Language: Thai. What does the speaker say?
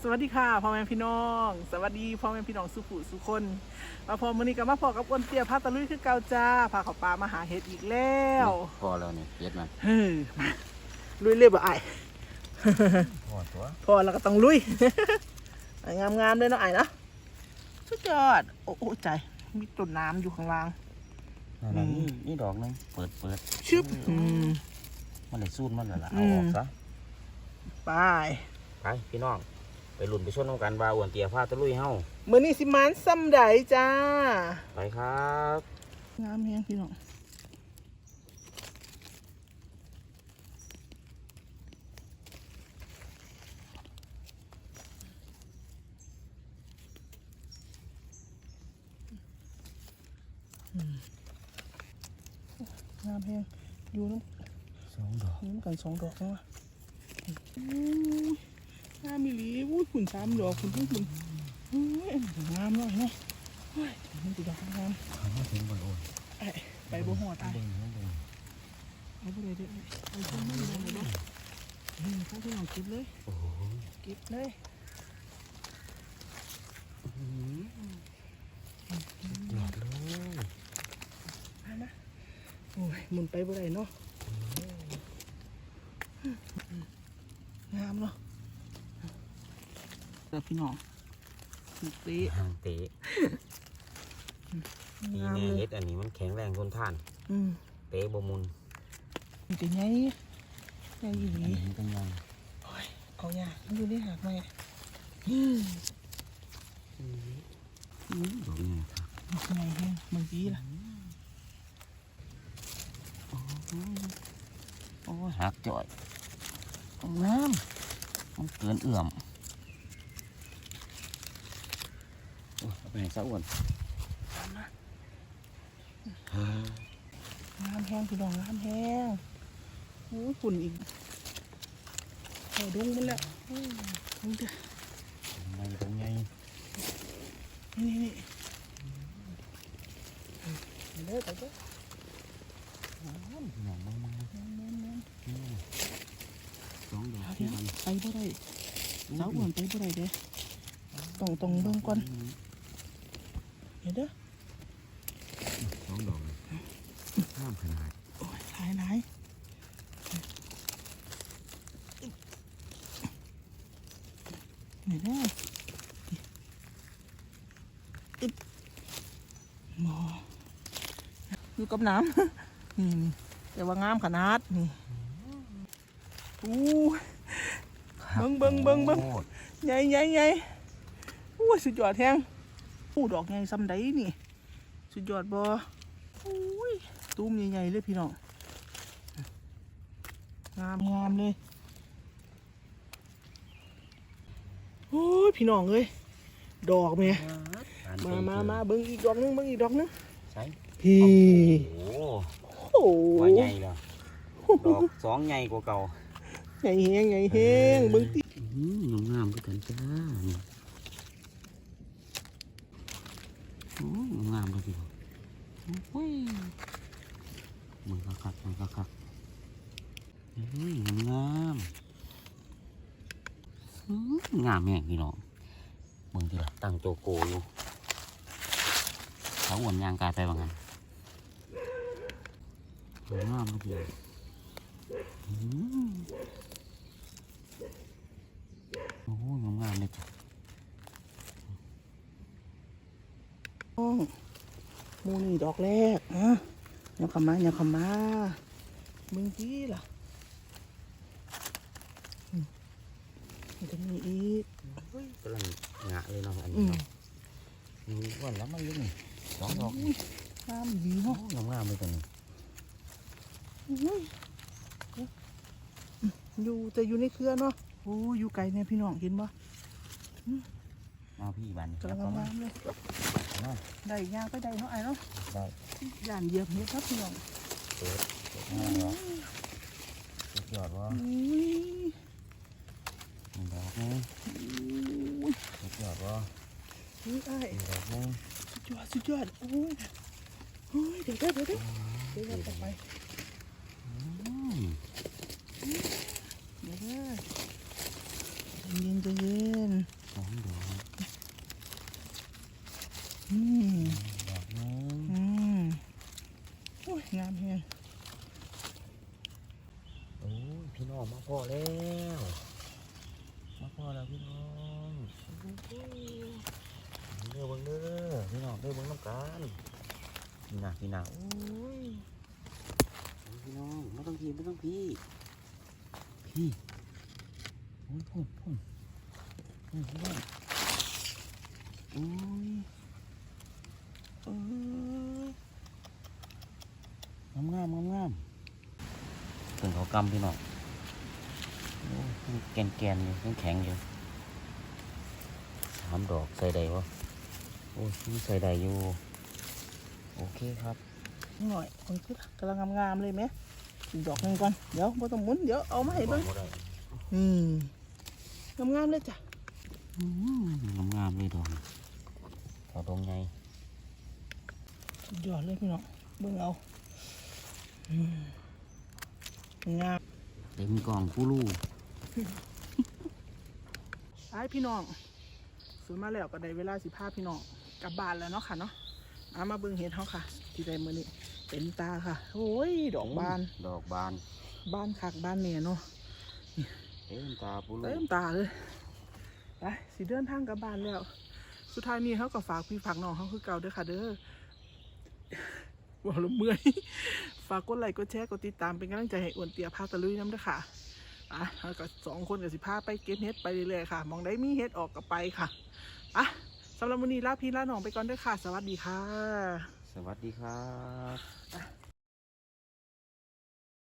สวัสดีค่ะพ่อแม่พี่น้อง สวัสดีพ่อแม่พี่น้องสุขุสุคนมาพอมื้อนี้ก็มาพอกับอ้วนเตี้ยพาตะลุยคือเก่าจ้าพาเขาปลามาหาเห็ดอีกแล้วพอแล้วเนี่ยเย็ดมันเฮ้ยมาลุยเลยบ่ไอ้ายพอตัวพอแล้วก็ต้องลุยงามงามๆเลยเนาะไอ้ายเนาะสุดยอดโอ้โอ้ใจมีต้นน้ำอยู่ข้างล่างนั่นน่ะนี่นี่ดอกหนึงเปิดเปิดชึบอืมมันเลยสูดมันและล่ะอืเอามออกซะไปไปพี่น้องไป หลุนไปชนน้ำกันว่าอ้วนเตียพาตะลุยเฮามื้อนี้สิมานซ้ำใดจ้า ไปครับงามแฮงพี่น้องงามแฮงอยู่น้ำสองดอกนี่มันกันสองดอกแล้วอะอู้ย งามมีหลีวุ้ยขุนสามดอกขุนขุนขุนอุ้ยงามเลยเนาะเฮ้ยมันติดดอกงามเขามาถึงบนโอนไอ้ไปบ่หอดไอ้เอาไปเลยเด้อเอาไปไม่ได้เลยเด้อนี่ข้าที่เราเก็บเลยเก็บเลยยอดเลยมามาโอ้ยมุนไปบ่ได้เนาะงามเนาะ เด้อพี่น้องตีห่างเตะนี่งามแน่เลยเฮ็ดอันนี้มันแข็งแรงทนทาน อืมเตะบ่มุนมันจะไงไงอีหอันลีนี้มันก็ยังโอ้ยเอาอย่ามันอยู่ในหากไหมอืมดอกนี้ครับมันไงเฮ้ยเมื่อกี้ล่ะโอ้ยหักจ่อยน้ำมันเกินเอื้อมโอ้ยเอา ไปให้ซะอ้วนตามมาน้ำแห้งพี่น้องน้ำแห้งโอ้ยฝุ่นอีกเอาดงมันแล้วอืมนี่เด้อไงตรงไงนี่นี่นี่ไปเด้อไปเด้อหนองมันมันแม่นแม่นแม่นสองดอกเอาที่เดี๋ยวมันไปบ่ได้สาวอ้วนไปบ่ได้เด้ต้องต้องเบิ่งก่อน เดี๋ยวเด้อสองดอกห้ามขนาดโอ้ยหลายหลายเดี๋ยวเด้ออึ๊บหมออยู่กับน้ำนี่นี่แต่ว่างามขนาดนี่อู้เบิ่งเบิ่งเบิ่งเบิ่งโอ้ยใหญ่ใหญ่ใหญ่อู้สุดยอดแทง อู้ดอกใหญ่ซ้ำใดนี่ สุดยอดบ่อุ้ยตุ้มใหญ่ๆเลยพี่น้องงามงามเลยโอ้ยพี่น้องเอ้ยดอกเมียมามามาเบิ่งอีกดอกหนึงเบิ่งอีกดอกหนึงใช่พี่โอ้โอ้โหใหญ่แล้วดอกสองใหญ่กว่าเก่าใหญ่แฮงใหญ่แฮงเบิ่งติอืมงามด้วยกันจ้านี่โอ้ยงามเลย พี่น้องโอ้ยมันก็คักมันก็คักเฮ้ยงามอืมงามแม่งพี่น้องเบิ่งทีละตั้งโจโกอยู่เขาอ้วนยางกายไปว่างั้นงามเลยพี่อืมโอ้ยงามๆเลยจ้ะน้องห มูนี่ดอกแรกนะยังเข้ามายังเข้ามาเบิ่งติล่ะอืมมันจะมีอีกกำลังงะเลยเนาะอันอืนี้มเนาะนี่อ้วนแล้วมันยังนี่สองดอกอุ้ยงามดีโอ้เนาะงามๆเลยตัวนี้อุ้ยอยู่แต่อยู่ในเครือเนาะโอ้ยอยู่ไกลเนี่ยพี่น้องเห็นบ่เอาพี่บันกำลังเข้ามางามเลย เอาได้ย่างไปได้เนาะไอ้เนาะได้ย่านเหยียบเฮ็ดครับพี่น้องเปิดเปิดง่าย น้องมาพ่อแล้วมาพ่อแล้วพี่น้องเด้อบังเด้อพี่น้องเด้อบังน้องกันพี่นาพี่นาโอ้ยพี่น้องไม่ต้องพี่ไม่ต้องพี่พี่โอ้ยพุ่นพุ่นพุ่นพุ่นโอ้ยเอองามงามงามงามถึงเขากำพี่น้อง แกนแกนๆอยู่ยังแข็งอยู่สามดอกใส่ใดวะโอ้ยนี่ใส่ใดอยู่ โอเคครับนี่หน่อยคนคือกำลังงามๆเลยไหมอีกดอกหนึ่งก่อน เดี๋ยวบ่ต้องหมุนเดี๋ยวเอามาให้เบิ่งบอกบ่ได้อืมงามๆเลยจ้ะอืมงามๆเลยดอกดอกดงไงสุดยอดเลยพี่น้องเบิ่งเอาอืมงามเต็มกล่องผู้ลูก ไอ้พี่น้องซื้อมาแล้วก็ได้เวลาสิพาพี่น้องกลับบ้านแล้วเนาะค่ะเนาะเอามาเบิ่งเห็ดเขาค่ะ ที่ได้มื้อนี้เต็มตาค่ะ โอ้ย ดอกบาน ดอกบาน บ้านคักบ้านเนี่ยเนาะเต็มตาผู้ลูเต็กมตาเลยไปสิเดินทางกลับบ้านแล้ว สุดท้ายนี้เขาก็ฝากพี่ฝากน้องเขาคือเก่าเด้อค่ะเด้อบอกแล้วเมื่อย ฝากกดไลค์กดแชร์กดติดตามเป็นกำลังใจให้อ้วนเตียพาตะลุยน้ำเด้อค่ะ อะแล้วก็สองคนกับสิพาไปเก็บเห็ดไปเรื่อยๆค่ะ มองได้มีเห็ดออกก็ไปค่ะอะสำหรับวันนี้ลาพี่ลาน้องไปก่อนเด้อค่ะ สวัสดีค่ะ สวัสดีครับไป